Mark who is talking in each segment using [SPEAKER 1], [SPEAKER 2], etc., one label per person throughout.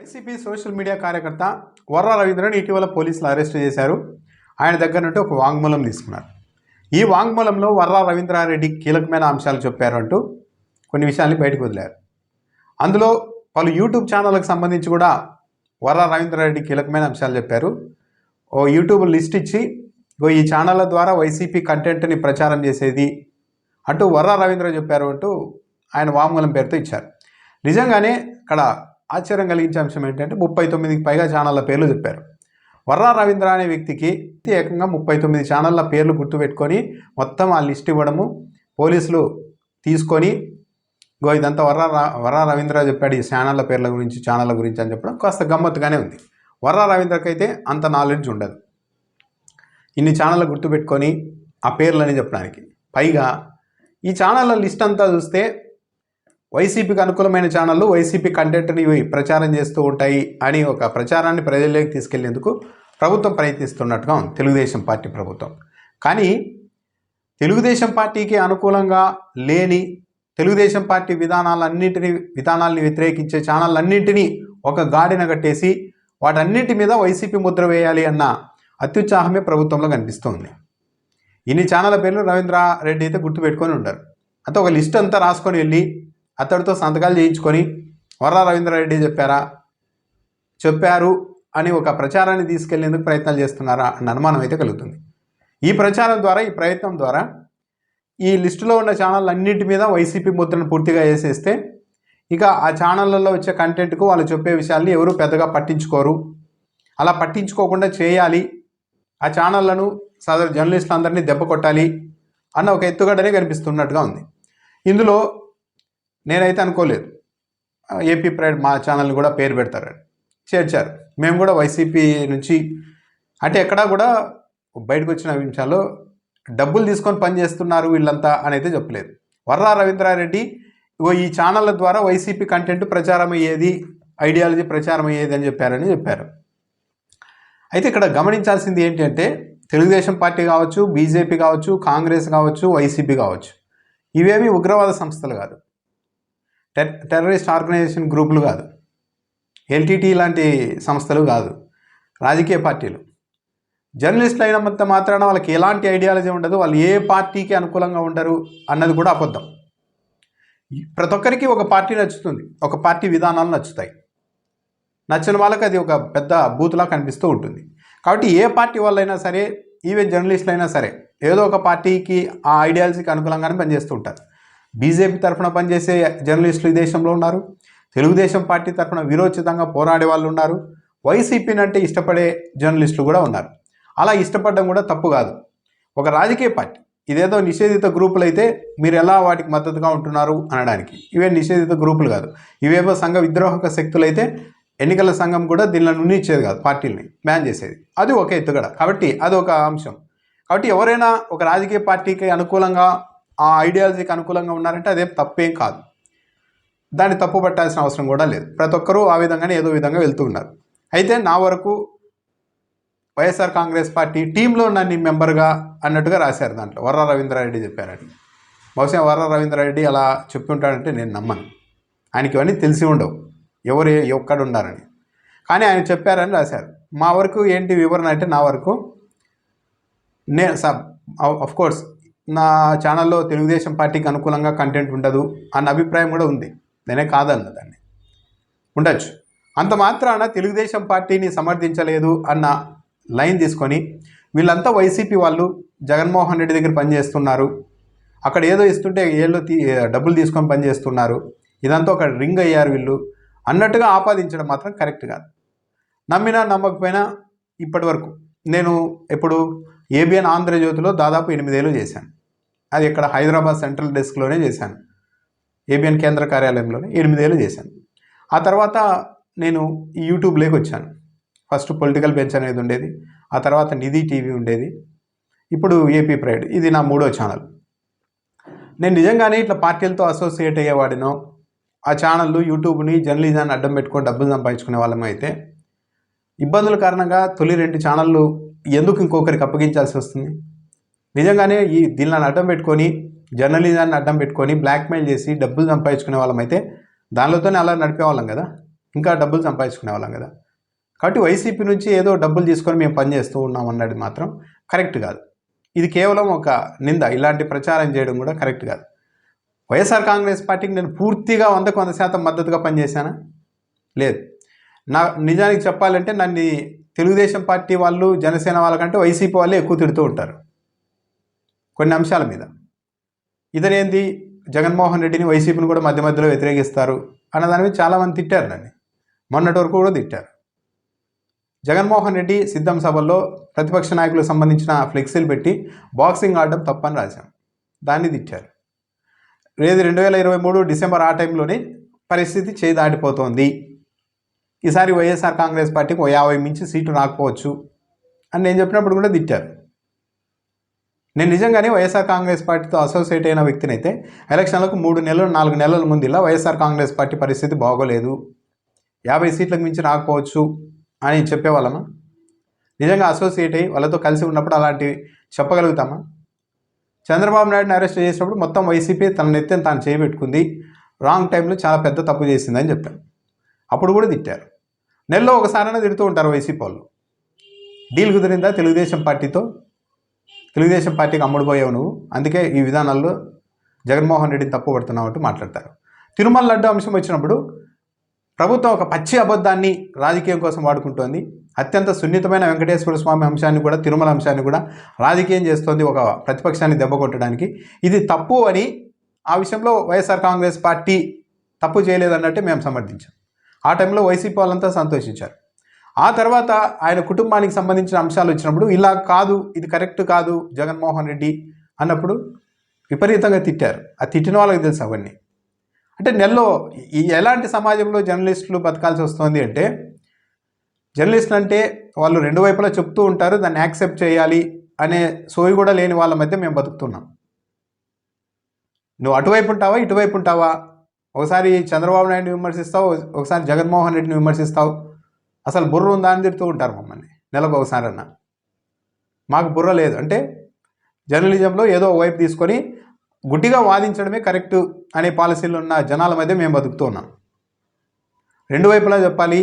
[SPEAKER 1] YCP social media కార్యకర్త వర్ర రవీంద్రని ఇటీవల పోలీసులు అరెస్ట్ చేశారు. ఆయన దగ్గర నుండి ఒక వాంగ్మూలం తీసుకున్నారు. ఈ వాంగ్మూలంలో వర్ర రవీంద్రారెడ్డి కీలకమైన అంశాలు చెప్పారు అంటూ కొన్ని విషయాల్ని బయటకు వదిలారు. అందులో పలు యూట్యూబ్ ఛానళ్ళకు సంబంధించి కూడా వర్ర రవీంద్రారెడ్డి కీలకమైన అంశాలు చెప్పారు. ఓ యూట్యూబ్ లిస్ట్ ఇచ్చి ఓ ఈ ఛానళ్ళ ద్వారా వైసీపీ కంటెంట్ని ప్రచారం చేసేది అంటూ వర్ర రవీంద్ర చెప్పారు అంటూ ఆయన వాంగ్మూలం పేరుతో ఇచ్చారు. నిజంగానే ఇక్కడ ఆశ్చర్యం కలిగించే అంశం ఏంటంటే ముప్పై తొమ్మిదికి పైగా ఛానళ్ళ పేర్లు చెప్పారు. వర్రా రవీంద్ర అనే వ్యక్తికి ఏకంగా ముప్పై తొమ్మిది ఛానళ్ళ పేర్లు గుర్తుపెట్టుకొని మొత్తం ఆ లిస్ట్ ఇవ్వడము పోలీసులు తీసుకొని గో ఇదంతా వర్రా రా- వర్రా రవీంద్ర చెప్పాడు ఈ ఛానళ్ళ పేర్ల గురించి ఛానళ్ళ గురించి అని చెప్పడం కాస్త గమ్మత్తుగానే ఉంది. వర్రా రవీంద్రకైతే అంత నాలెడ్జ్ ఉండదు. ఇన్ని ఛానళ్ళు గుర్తుపెట్టుకొని ఆ పేర్లని చెప్పడానికి. పైగా ఈ ఛానళ్ళ లిస్ట్ అంతా చూస్తే వైసీపీకి అనుకూలమైన ఛానళ్ళు వైసీపీ కంటెంట్ని ప్రచారం చేస్తూ ఉంటాయి అని ఒక ప్రచారాన్ని ప్రజల్లోకి తీసుకెళ్ళేందుకు ప్రభుత్వం ప్రయత్నిస్తున్నట్టుగా ఉంది. తెలుగుదేశం పార్టీ ప్రభుత్వం. కానీ తెలుగుదేశం పార్టీకి అనుకూలంగా లేని తెలుగుదేశం పార్టీ విధానాలన్నింటినీ విధానాల్ని వ్యతిరేకించే ఛానళ్ళన్నింటినీ ఒక గాడిన కట్టేసి వాటన్నింటి మీద వైసీపీ ముద్ర వేయాలి అన్న అత్యుత్సాహమే ప్రభుత్వంలో కనిపిస్తోంది. ఇన్ని ఛానళ్ళ పేర్లు రవీంద్ర రెడ్డి అయితే గుర్తుపెట్టుకొని ఉంటారు అంతే ఒక లిస్ట్ అంతా రాసుకొని వెళ్ళి అతడితో సంతకాలు చేయించుకొని వర్రా రవీంద్రారెడ్డి చెప్పారా? చెప్పారు అని ఒక ప్రచారాన్ని తీసుకెళ్ళేందుకు ప్రయత్నాలు చేస్తున్నారా అన్న అనుమానం అయితే కలుగుతుంది. ఈ ప్రచారం ద్వారా ఈ ప్రయత్నం ద్వారా ఈ లిస్టులో ఉన్న ఛానల్ అన్నింటి మీద వైసీపీ ముద్రను పూర్తిగా వేసేస్తే ఇక ఆ ఛానళ్ళల్లో వచ్చే కంటెంట్కు వాళ్ళు చెప్పే విషయాల్ని ఎవరు పెద్దగా పట్టించుకోరు. అలా పట్టించుకోకుండా చేయాలి. ఆ ఛానళ్ళను సదరు జర్నలిస్టులందరినీ దెబ్బ కొట్టాలి అన్న ఒక ఎత్తుగడనే కనిపిస్తున్నట్టుగా ఉంది. ఇందులో నేనైతే అనుకోలేదు. ఏపీ ప్రైడ్ మా ఛానల్ని కూడా పేరు పెడతారని చేర్చారు. మేము కూడా వైసీపీ నుంచి అంటే ఎక్కడా కూడా బయటకు వచ్చిన విషయాల్లో డబ్బులు తీసుకొని పనిచేస్తున్నారు వీళ్ళంతా అని అయితే చెప్పలేదు. వర్రా రవీంద్రారెడ్డి ఇగో ఈ ఛానళ్ళ ద్వారా వైసీపీ కంటెంట్ ప్రచారం అయ్యేది ఐడియాలజీ ప్రచారం అయ్యేది అని చెప్పారని చెప్పారు. అయితే ఇక్కడ గమనించాల్సింది ఏంటంటే తెలుగుదేశం పార్టీ కావచ్చు బీజేపీ కావచ్చు కాంగ్రెస్ కావచ్చు వైసీపీ కావచ్చు. ఇవేమీ ఉగ్రవాద సంస్థలు కాదు. టెర్ టెర్రరిస్ట్ ఆర్గనైజేషన్ గ్రూపులు కాదు. ఎల్టీటీ లాంటి సంస్థలు కాదు. రాజకీయ పార్టీలు. జర్నలిస్టులు అయినంత మాత్రాన వాళ్ళకి ఎలాంటి ఐడియాలజీ ఉండదు. వాళ్ళు ఏ పార్టీకి అనుకూలంగా ఉండరు అన్నది కూడా అబద్ధం. ప్రతి ఒక్కరికి ఒక పార్టీ నచ్చుతుంది. ఒక పార్టీ విధానాలు నచ్చుతాయి. నచ్చిన వాళ్ళకి అది ఒక పెద్ద బూత్లా కనిపిస్తూ ఉంటుంది. కాబట్టి ఏ పార్టీ వాళ్ళైనా సరే ఈవెన్ జర్నలిస్టులు అయినా సరే ఏదో ఒక పార్టీకి ఆ ఐడియాలజీకి అనుకూలంగానే పనిచేస్తూ ఉంటారు. బీజేపీ తరఫున పనిచేసే జర్నలిస్టులు ఈ దేశంలో ఉన్నారు. తెలుగుదేశం పార్టీ తరఫున విరోచితంగా పోరాడే వాళ్ళు ఉన్నారు. వైసీపీని అంటే ఇష్టపడే జర్నలిస్టులు కూడా ఉన్నారు. అలా ఇష్టపడడం కూడా తప్పు కాదు. ఒక రాజకీయ పార్టీ ఇదేదో నిషేధిత గ్రూపులు అయితే మీరు ఎలా వాటికి మద్దతుగా ఉంటున్నారు అనడానికి. ఇవే నిషేధిత గ్రూపులు కాదు. ఇవేవో సంఘ విద్రోహక శక్తులు అయితే ఎన్నికల సంఘం కూడా దీనిలో నుండి ఇచ్చేది కాదు పార్టీలని బ్యాన్ చేసేది. అది ఒక ఎత్తుగడ. కాబట్టి అది ఒక అంశం. కాబట్టి ఎవరైనా ఒక రాజకీయ పార్టీకి అనుకూలంగా ఆ ఐడియాలజీకి అనుకూలంగా ఉన్నారంటే అదే తప్పేం కాదు. దాన్ని తప్పు పట్టాల్సిన అవసరం కూడా లేదు. ప్రతి ఒక్కరూ ఆ విధంగానే ఏదో విధంగా వెళ్తూ ఉన్నారు. అయితే నా వరకు వైఎస్ఆర్ కాంగ్రెస్ పార్టీ టీంలో నన్ను మెంబర్గా అన్నట్టుగా రాశారు దాంట్లో. వర్ర రవీంద్రారెడ్డి చెప్పారని బహుశా వర్ర రవీంద్రారెడ్డి అలా చెప్తుంటాడంటే నేను నమ్మను. ఆయనకి ఇవన్నీ తెలిసి ఉండవు. ఎవరు ఎక్కడ ఉన్నారని కానీ ఆయన చెప్పారని రాశారు. మా వరకు ఏంటి వివరణ అంటే నా వరకు నే సబ్ ఆఫ్ కోర్స్ నా ఛానల్లో తెలుగుదేశం పార్టీకి అనుకూలంగా కంటెంట్ ఉండదు అన్న అభిప్రాయం కూడా ఉంది. నేనే కాదన్న దాన్ని. ఉండొచ్చు. అంత మాత్రాన తెలుగుదేశం పార్టీని సమర్థించలేదు అన్న లైన్ తీసుకొని వీళ్ళంతా వైసీపీ వాళ్ళు జగన్మోహన్ రెడ్డి దగ్గర పనిచేస్తున్నారు. అక్కడ ఏదో ఇస్తుంటే ఏళ్ళు తీ డబ్బులు తీసుకొని పనిచేస్తున్నారు. ఇదంతా ఒక రింగ్ అయ్యారు వీళ్ళు. అన్నట్టుగా ఆపాదించడం మాత్రం కరెక్ట్ కాదు. నమ్మినా నమ్మకపోయినా ఇప్పటి వరకు నేను ఇప్పుడు ఏబిఎన్ ఆంధ్రజ్యోతిలో దాదాపు ఎనిమిదేళ్ళు చేశాను. అది ఇక్కడ హైదరాబాద్ సెంట్రల్ డెస్క్లోనే చేశాను. ఏబిఎన్ కేంద్ర కార్యాలయంలోనే ఎనిమిదేళ్ళు చేశాను. ఆ తర్వాత నేను ఈ యూట్యూబ్లోకి వచ్చాను. ఫస్ట్ పొలిటికల్ బెంచ్ అనేది ఉండేది. ఆ తర్వాత నిధి టీవీ ఉండేది. ఇప్పుడు ఏపీ ప్రైడ్. ఇది నా మూడో ఛానల్. నేను నిజంగానే ఇట్లా పార్టీలతో అసోసియేట్ అయ్యేవాడినో ఆ ఛానళ్ళు యూట్యూబ్ని జర్నలిజాన్ని అడ్డం పెట్టుకొని డబ్బులు సంపాదించుకునే వాళ్ళం అయితే ఇబ్బందుల కారణంగా తొలి రెండు ఛానళ్ళు ఎందుకు ఇంకొకరికి అప్పగించాల్సి వస్తుంది? నిజంగానే ఈ దీనిని అడ్డం పెట్టుకొని జర్నలిజాన్ని అడ్డం పెట్టుకొని బ్లాక్మెయిల్ చేసి డబ్బులు సంపాదించుకునే వాళ్ళం అయితే దానిలోతోనే అలా నడిపేవాళ్ళం కదా. ఇంకా డబ్బులు సంపాదించుకునే వాళ్ళం కదా. కాబట్టి వైసీపీ నుంచి ఏదో డబ్బులు తీసుకొని మేము పనిచేస్తూ ఉన్నాం అన్నది మాత్రం కరెక్ట్ కాదు. ఇది కేవలం ఒక నింద. ఇలాంటి ప్రచారం చేయడం కూడా కరెక్ట్ కాదు. వైఎస్ఆర్ కాంగ్రెస్ పార్టీకి నేను పూర్తిగా వందకు వంద శాతం మద్దతుగా పనిచేశానా? లేదు. నా నిజానికి చెప్పాలంటే నన్ను తెలుగుదేశం పార్టీ వాళ్ళు జనసేన వాళ్ళకంటే వైసీపీ వాళ్ళే ఎక్కువ తిడుతూ ఉంటారు. కొన్ని అంశాల మీద. ఇతనేంది? జగన్మోహన్ రెడ్డిని వైసీపీని కూడా మధ్య మధ్యలో వ్యతిరేకిస్తారు అన్న దాని మీద చాలామంది తిట్టారు నన్ను. మొన్నటి వరకు కూడా తిట్టారు. జగన్మోహన్ రెడ్డి సిద్ధం సభల్లో ప్రతిపక్ష నాయకులకు సంబంధించిన ఫ్లెక్సీలు పెట్టి బాక్సింగ్ ఆడడం తప్పని రాశాం. దాన్ని తిట్టారు. రేది రెండు వేల ఇరవై మూడు డిసెంబర్ ఆ టైంలోనే పరిస్థితి చేయి దాటిపోతోంది. ఈసారి వైఎస్ఆర్ కాంగ్రెస్ పార్టీకి ఓ యాభై మించి సీటు రాకపోవచ్చు అని నేను చెప్పినప్పుడు కూడా తిట్టారు. నేను నిజంగానే వైఎస్ఆర్ కాంగ్రెస్ పార్టీతో అసోసియేట్ అయిన వ్యక్తినైతే ఎలక్షన్లకు మూడు నెలలు నాలుగు నెలల ముందు ఇలా వైఎస్ఆర్ కాంగ్రెస్ పార్టీ పరిస్థితి బాగోలేదు. యాభై సీట్లకు మించి రాకపోవచ్చు అని చెప్పేవాళ్ళమా? నిజంగా అసోసియేట్ అయ్యి వాళ్ళతో కలిసి ఉన్నప్పుడు అలాంటివి చెప్పగలుగుతామా? చంద్రబాబు నాయుడుని అరెస్ట్ చేసినప్పుడు మొత్తం వైసీపీ తన నెత్తిని తాను చేయబెట్టుకుంది రాంగ్ టైంలో చాలా పెద్ద తప్పు చేసిందని చెప్పాం అప్పుడు కూడా తిట్టారు. నెలలో ఒకసారైనా తిడుతూ ఉంటారు వైసీపీ వాళ్ళు. డీల్ కుదిరిందా తెలుగుదేశం పార్టీతో? తెలుగుదేశం పార్టీకి అమ్ముడుపోయావు నువ్వు. అందుకే ఈ విధానాల్లో జగన్మోహన్ రెడ్డిని తప్పు పడుతున్నావు అంటూ మాట్లాడతారు. తిరుమల లడ్డు అంశం వచ్చినప్పుడు ప్రభుత్వం ఒక పచ్చి అబద్ధాన్ని రాజకీయం కోసం వాడుకుంటోంది. అత్యంత సున్నితమైన వెంకటేశ్వర స్వామి అంశాన్ని కూడా తిరుమల అంశాన్ని కూడా రాజకీయం చేస్తోంది ఒక ప్రతిపక్షాన్ని దెబ్బ కొట్టడానికి. ఇది తప్పు అని ఆ విషయంలో వైఎస్ఆర్ కాంగ్రెస్ పార్టీ తప్పు చేయలేదన్నట్టే మేము సమర్థించాం. ఆ టైంలో వైసీపీ వాళ్ళంతా సంతోషించారు. ఆ తర్వాత ఆయన కుటుంబానికి సంబంధించిన అంశాలు వచ్చినప్పుడు ఇలా కాదు ఇది కరెక్ట్ కాదు జగన్మోహన్ రెడ్డి అన్నప్పుడు విపరీతంగా తిట్టారు. ఆ తిట్టిన వాళ్ళకి తెలుసు అవన్నీ. అంటే నెలలో ఈ ఎలాంటి సమాజంలో జర్నలిస్టులు బతకాల్సి వస్తుంది అంటే జర్నలిస్టులు అంటే వాళ్ళు రెండు వైపులా చెప్తూ ఉంటారు దాన్ని యాక్సెప్ట్ చేయాలి అనే సోయి కూడా లేని వాళ్ళ మధ్య మేము బతుకుతున్నాం. నువ్వు అటువైపు ఉంటావా ఇటువైపు ఉంటావా? ఒకసారి చంద్రబాబు నాయుడిని విమర్శిస్తావు? ఒకసారి జగన్మోహన్ రెడ్డిని విమర్శిస్తావు? అసలు బుర్ర ఉందా అని తిడుతూ ఉంటారు మమ్మల్ని నెలకు ఒకసారి అన్న. మాకు బుర్ర లేదు. అంటే జర్నలిజంలో ఏదో వైపు తీసుకొని గుడ్డిగా వాదించడమే కరెక్ట్ అనే పాలసీలు ఉన్న జనాల మధ్య మేము బతుకుతూ ఉన్నాం. రెండు వైపులా చెప్పాలి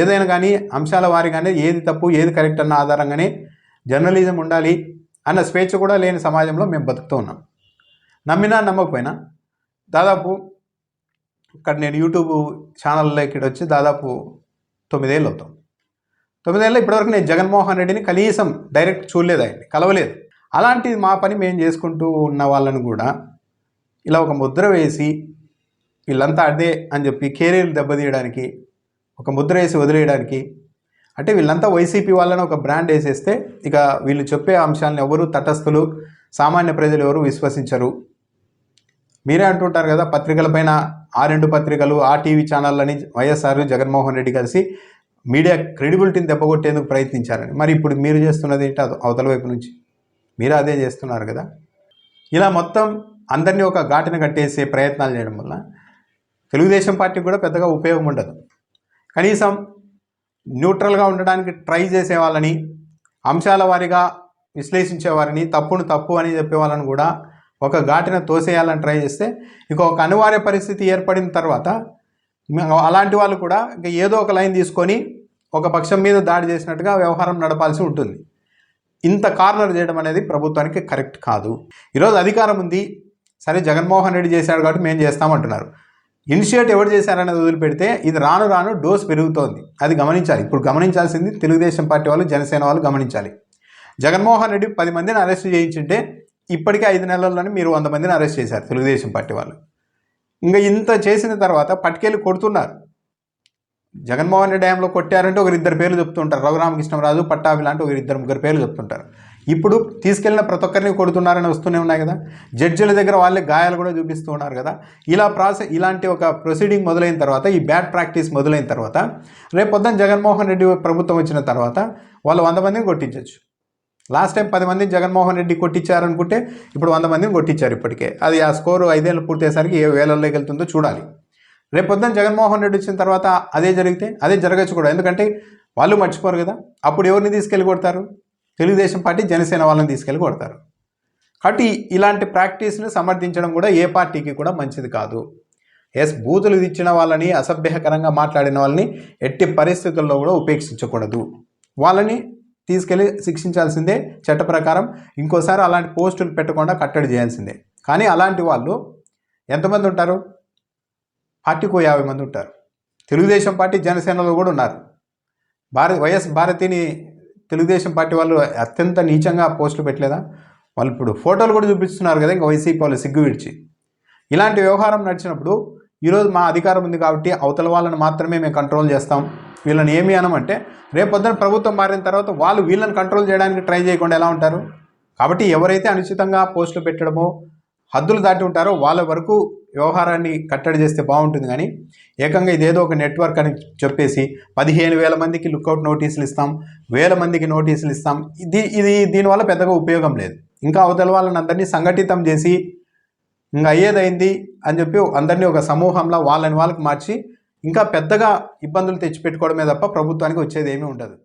[SPEAKER 1] ఏదైనా కానీ అంశాల వారిగానే ఏది తప్పు ఏది కరెక్ట్ అన్న ఆధారంగానే జర్నలిజం ఉండాలి అన్న స్వేచ్ఛ కూడా లేని సమాజంలో మేము బతుకుతూ ఉన్నాం. నమ్మినా నమ్మకపోయినా దాదాపు ఇక్కడ నేను యూట్యూబ్ ఛానల్లో ఇక్కడ వచ్చి దాదాపు తొమ్మిదేళ్ళు అవుతాం తొమ్మిదేళ్ళు ఇప్పటివరకు నేను జగన్మోహన్ రెడ్డిని కనీసం డైరెక్ట్ చూడలేదు ఆయన్ని కలవలేదు. అలాంటిది మా పని మేము చేసుకుంటూ ఉన్న వాళ్ళని కూడా ఇలా ఒక ముద్ర వేసి వీళ్ళంతా అదే అని చెప్పి కెరీర్ దెబ్బతీయడానికి ఒక ముద్ర వేసి వదిలేయడానికి అంటే వీళ్ళంతా వైసీపీ వాళ్ళని ఒక బ్రాండ్ వేసేస్తే ఇక వీళ్ళు చెప్పే అంశాలను ఎవరు తటస్థులు సామాన్య ప్రజలు ఎవరు విశ్వసించరు. మీరే అంటుంటారు కదా పత్రికలపైన ఆ రెండు పత్రికలు ఆ టీవీ ఛానళ్ళని వైఎస్ఆర్ జగన్మోహన్ రెడ్డి కలిసి మీడియా క్రెడిబిలిటీని దెబ్బగొట్టేందుకు ప్రయత్నించారని. మరి ఇప్పుడు మీరు చేస్తున్నది ఏంటి? అద- అవతల వైపు నుంచి. మీరు అదే చేస్తున్నారు కదా. ఇలా మొత్తం అందరినీ ఒక ఘాటిన కట్టేసే ప్రయత్నాలు చేయడం వల్ల తెలుగుదేశం పార్టీకి కూడా పెద్దగా ఉపయోగం ఉండదు. కనీసం న్యూట్రల్గా ఉండడానికి ట్రై చేసే వాళ్ళని అంశాల వారీగా విశ్లేషించే వారిని తప్పును తప్పు అని చెప్పే వాళ్ళని కూడా ఒక ఘాటిన తోసేయాలని ట్రై చేస్తే ఇంకొక ఒక అనివార్య పరిస్థితి ఏర్పడిన తర్వాత అలాంటి వాళ్ళు కూడా ఇంకా ఏదో ఒక లైన్ తీసుకొని ఒక పక్షం మీద దాడి చేసినట్టుగా వ్యవహారం నడపాల్సి ఉంటుంది. ఇంత కార్నర్ చేయడం అనేది ప్రభుత్వానికి కరెక్ట్ కాదు. ఈరోజు అధికారం ఉంది. సరే జగన్మోహన్ రెడ్డి చేశాడు కాబట్టి మేము చేస్తామంటున్నారు. ఇనిషియేట్ ఎవరు చేశారనేది వదిలిపెడితే ఇది రాను రాను డోస్ పెరుగుతోంది. అది గమనించాలి. ఇప్పుడు గమనించాల్సింది తెలుగుదేశం పార్టీ వాళ్ళు జనసేన వాళ్ళు గమనించాలి. జగన్మోహన్ రెడ్డి పది మందిని అరెస్ట్ చేయించుంటే ఇప్పటికే ఐదు నెలల్లోనే మీరు వంద మందిని అరెస్ట్ చేశారు తెలుగుదేశం పార్టీ వాళ్ళు. ఇంకా ఇంత చేసిన తర్వాత పట్టుకెళ్ళి కొడుతున్నారు. జగన్మోహన్ రెడ్డి డ్యాంలో కొట్టారంటే ఒకరిద్దరు పేర్లు చెప్తుంటారు. రఘురామకృష్ణరాజు పట్టాభి లాంటి ఒకరిద్దరు ముగ్గురు పేర్లు చెప్తుంటారు. ఇప్పుడు తీసుకెళ్ళిన ప్రతి ఒక్కరిని కొడుతున్నారని వస్తూనే ఉన్నాయి కదా. జడ్జిల దగ్గర వాళ్ళే గాయాలు కూడా చూపిస్తూ ఉన్నారు కదా. ఇలా ప్రాసెస్ ఇలాంటి ఒక ప్రొసీడింగ్ మొదలైన తర్వాత ఈ బ్యాడ్ ప్రాక్టీస్ మొదలైన తర్వాత రేపు పొద్దున జగన్మోహన్ రెడ్డి ప్రభుత్వం వచ్చిన తర్వాత వాళ్ళు వంద మందిని కొట్టించవచ్చు లాస్ట్ టైం పది మందిని జగన్మోహన్ రెడ్డి కొట్టించారనుకుంటే ఇప్పుడు వంద మందిని కొట్టించారు ఇప్పటికే. అది ఆ స్కోరు ఐదేళ్ళు పూర్తయ్యేసరికి ఏ వేలల్లోకి వెళ్తుందో చూడాలి. రేపు జగన్మోహన్ రెడ్డి వచ్చిన తర్వాత అదే జరిగితే అదే జరగచ్చు కూడా. ఎందుకంటే వాళ్ళు మర్చిపోరు కదా. అప్పుడు ఎవరిని తీసుకెళ్ళి కొడతారు? తెలుగుదేశం పార్టీ జనసేన వాళ్ళని తీసుకెళ్ళి కొడతారు. కాబట్టి ఇలాంటి ప్రాక్టీస్ని సమర్థించడం కూడా ఏ పార్టీకి కూడా మంచిది కాదు. ఎస్ బూతులు ఇచ్చిన వాళ్ళని అసభ్యకరంగా మాట్లాడిన వాళ్ళని ఎట్టి పరిస్థితుల్లో కూడా ఉపేక్షించకూడదు. వాళ్ళని తీసుకెళ్ళి శిక్షించాల్సిందే చట్ట ప్రకారం. ఇంకోసారి అలాంటి పోస్టులు పెట్టకుండా కట్టడి చేయాల్సిందే. కానీ అలాంటి వాళ్ళు ఎంతమంది ఉంటారు? పార్టీకు యాభై మంది ఉంటారు. తెలుగుదేశం పార్టీ జనసేనలో కూడా ఉన్నారు. భారత వైఎస్ భారతిని తెలుగుదేశం పార్టీ వాళ్ళు అత్యంత నీచంగా పోస్టులు పెట్టలేదా? వాళ్ళు ఇప్పుడు ఫోటోలు కూడా చూపిస్తున్నారు కదా ఇంకా వైసీపీ వాళ్ళు సిగ్గు విడిచి. ఇలాంటి వ్యవహారం నడిచినప్పుడు ఈరోజు మా అధికారం ఉంది కాబట్టి అవతల వాళ్ళని మాత్రమే మేము కంట్రోల్ చేస్తాం. వీళ్ళని ఏమి అనమంటే రేపొద్దున ప్రభుత్వం మారిన తర్వాత వాళ్ళు వీళ్ళని కంట్రోల్ చేయడానికి ట్రై చేయకుండా ఎలా ఉంటారు? కాబట్టి ఎవరైతే అనుచితంగా పోస్టులు పెట్టడమో హద్దులు దాటి ఉంటారో వాళ్ళ వరకు వ్యవహారాన్ని కట్టడి చేస్తే బాగుంటుంది. కానీ ఏకంగా ఇదేదో ఒక నెట్వర్క్ అని చెప్పేసి పదిహేను వేల మందికి లుక్అవుట్ నోటీసులు ఇస్తాం వేల మందికి నోటీసులు ఇస్తాం. ఇది ఇది దీనివల్ల పెద్దగా ఉపయోగం లేదు. ఇంకా అవతల వాళ్ళని అందరినీ సంఘటితం చేసి ఇంకా అయ్యేదైంది అని చెప్పి అందరినీ ఒక సమూహంలో వాళ్ళని వాళ్ళకి మార్చి ఇంకా పెద్దగా ఇబ్బందులు తెచ్చిపెట్టుకోవడమే తప్ప ప్రభుత్వానికి వచ్చేది ఏమీ ఉండదు.